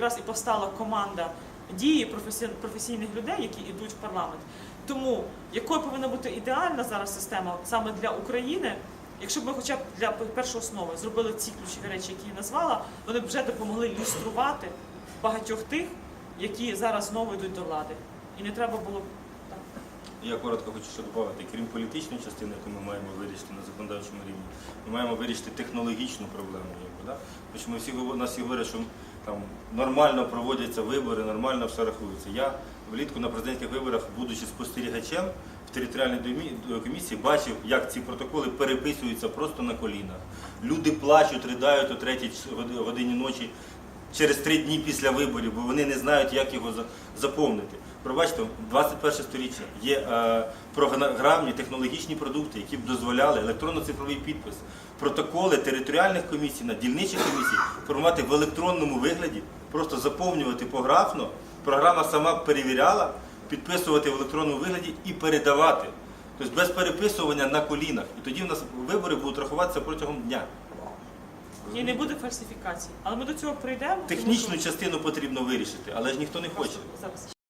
якраз і постала команда дії професійних людей, які йдуть в парламент. Тому якою повинна бути ідеальна зараз система саме для України, якщо б ми хоча б для першої основи зробили ці ключові речі, які я назвала, вони б вже допомогли люструвати багатьох тих, які зараз знову йдуть до влади. І не треба було. Я коротко хочу ще додати, крім політичної частини, яку ми маємо вирішити на законодавчому рівні, ми маємо вирішити технологічну проблему. Да? Ми всі нас всі говорять, що там нормально проводяться вибори, нормально все рахується. Я влітку на президентських виборах, будучи спостерігачем в територіальній комісії, бачив, як ці протоколи переписуються просто на колінах. Люди плачуть, ридають о третій годині ночі через три дні після виборів, бо вони не знають, як його заповнити. Пробачте, 21 сторіччя є е, програмні технологічні продукти, які б дозволяли електронно-цифровий підпис, протоколи територіальних комісій на дільничих комісій формувати в електронному вигляді, просто заповнювати пографно. Програма сама перевіряла, підписувати в електронному вигляді і передавати. Тобто без переписування на колінах. І тоді в нас вибори будуть рахуватися протягом дня. І не буде фальсифікацій. Але ми до цього прийдемо. тому Технічну що- частину потрібно вирішити, але ж ніхто не хоче. Зараз.